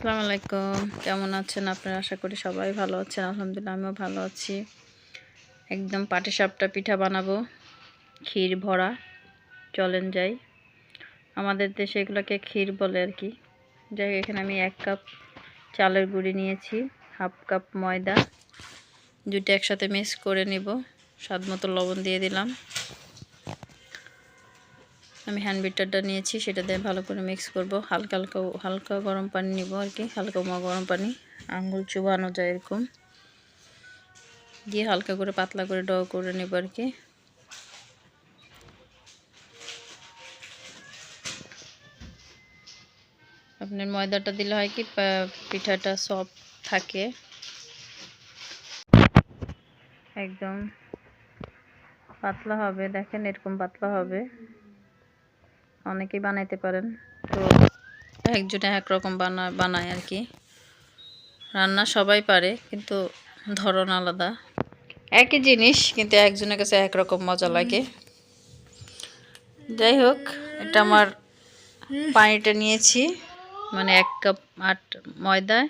আসসালামু আলাইকুম। কেমন আছেন আপনারা? আশা করি সবাই ভালো আছেন। আলহামদুলিল্লাহ, আমিও ভালো আছি। একদম পাটিসাপটা পিঠা বানাবো। ক্ষীর ভরা। চলেন যাই। আমাদের দেশে এগুলোকে ক্ষীর বলে আর কি। যাই এখানে আমি এক কাপ চালের গুঁড়ি নিয়েছি, হাফ কাপ ময়দা। দুটো একসাথে মিক্স করে নিব। স্বাদ মতো লবণ দিয়ে দিলাম। আমি হ্যান্ড বিটারটা নিয়েছি, সেটা দিয়ে ভালো করে মিক্স করব। হালকা হালকা হালকা গরম পানি নিব আর কি, হালকা গরম পানি আঙুল চুবানো যায় এরকম। দিয়ে হালকা করে পাতলা করে ড করে নেব আর কি। আপনার ময়দাটা দিলে হয় কি পিঠাটা সফট থাকে। একদম পাতলা হবে, দেখেন এরকম পাতলা হবে। অনেকেই বানাইতে পারেন। তো একজনে একরকম বানা বানায় আর কি। রান্না সবাই পারে কিন্তু ধরন আলাদা। একই জিনিস কিন্তু একজনের কাছে একরকম মজা লাগে। যাই হোক এটা আমার পানিটা নিয়েছি। মানে এক কাপ আট ময়দায়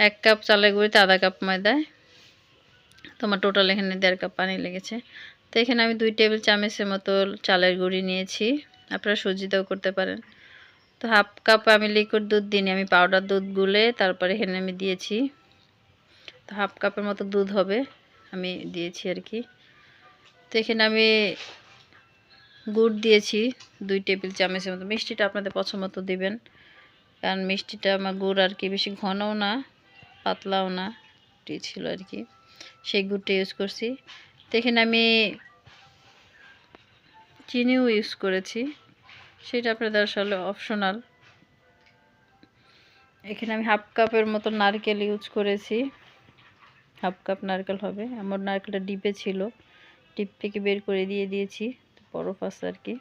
এক কাপ চালের গুঁড়িতে আধা কাপ ময়দায় তোমার টোটাল এখানে দেড় কাপ পানি লেগেছে। তো এখানে আমি দুই টেবিল চামচের মতো চালের গুঁড়ি নিয়েছি। আপনারা সুজিতেও করতে পারেন। তো হাফ কাপ আমি লিকুইড দুধ দিইনি, আমি পাউডার দুধ গুলে তারপরে এখানে আমি দিয়েছি। তো হাফ কাপের মতো দুধ হবে, আমি দিয়েছি আর কি। তো এখানে আমি গুড় দিয়েছি, দুই টেবিল চামচের মতো। মিষ্টিটা আপনাদের পছন্দ মতো দিবেন, কারণ মিষ্টিটা আমার গুড় আর কি বেশি ঘনও না, পাতলাও না ছিল আর কি। সেই গুড়টা ইউজ করছি। তো এখানে আমি চিনিও ইউজ করেছি। সেটা আপনাদের আসলে অপশনাল এখানে আমি হাফ কাপের মতো নারকেল ইউজ করেছি। হাফ কাপ নারকেল হবে। আমার নারকেলটা ডিপে ছিল। ডিপ থেকে বের করে দিয়ে দিয়েছি। বরফ আছে আর কি।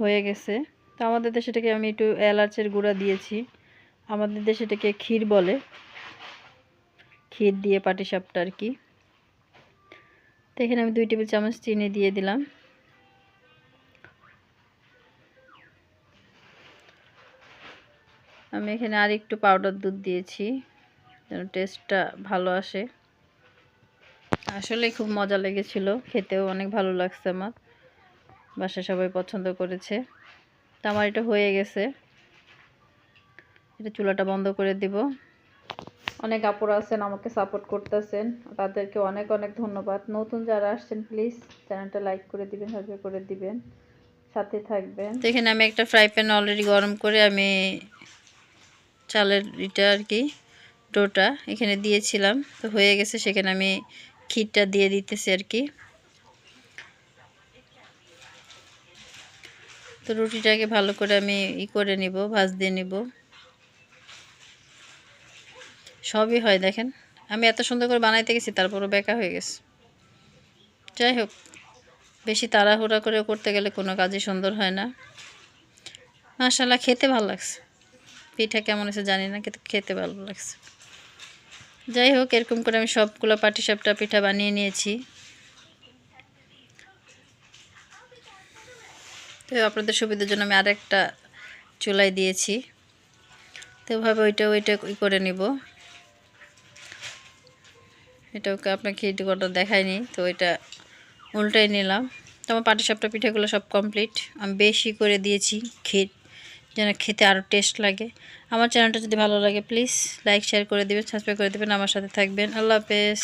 হয়ে গেছে। তো আমাদের দেশে আমি একটু এলাচের গুঁড়া দিয়েছি। আমাদের দেশে ক্ষীর বলে। ক্ষীর দিয়ে পাটিসাপটা আর কি। তো এখানে আমি দুই টেবিল চামচ চিনি দিয়ে দিলাম। আমি এখানে আর একটু পাউডার দুধ দিয়েছি, যেন টেস্টটা ভালো আসে। আসলে খুব মজা লেগেছিল, খেতেও অনেক ভালো লাগছে আমার। বাসা সবাই পছন্দ করেছে। তো আমার এটা হয়ে গেছে। এটা চুলাটা বন্ধ করে দিব। অনেক আপুরা আছেন, আমাকে সাপোর্ট করতেছেন। তাদেরকে অনেক অনেক ধন্যবাদ। নতুন যারা আসছেন প্লিজ চ্যানেলটা লাইক করে দিবেন সাবস্ক্রাইব করে দিবেন। সাথে থাকবেন। এখানে আমি একটা ফ্রাই প্যান অলরেডি গরম করে আমি চালের এটা আর কি, ডোটা এখানে দিয়েছিলাম। তো হয়ে গেছে, সেখানে আমি ক্ষীরটা দিয়ে দিতেছি আর কি। তো রুটিটাকে ভালো করে আমি ই করে নিব, ভাজ দিয়ে নিব। সবই হয়, দেখেন। আমি এত সুন্দর করে বানাইতে গেছি, তারপরও বেকা হয়ে গেছে। যাই হোক, বেশি তাড়াহুড়া করে করতে গেলে কোনো কাজই সুন্দর হয় না। মাশাল্লাহ খেতে ভালো লাগছে। পিঠা কেমন আছে জানি না কিন্তু খেতে ভালো লাগছে। যাই হোক, এরকম করে আমি সবগুলো পাটি সাপটা পিঠা বানিয়ে নিয়েছি। তো আপনাদের সুবিধার জন্য আমি আরেকটা চুলাই দিয়েছি। তো ওইভাবে ওইটা ওইটা করে নিব। এটা ওকে আপনাকে কটা দেখায়নি তো এটা উল্টাই নিলাম। তো আমার পাটিসাপটা, পিঠেগুলো সব কমপ্লিট আমি বেশি করে দিয়েছি ক্ষীর, যেন খেতে আরও টেস্ট লাগে। আমার চ্যানেলটা যদি ভালো লাগে প্লিজ লাইক শেয়ার করে দেবেন সাবস্ক্রাইব করে দেবেন। আমার সাথে থাকবেন। আল্লাহ হাফেজ।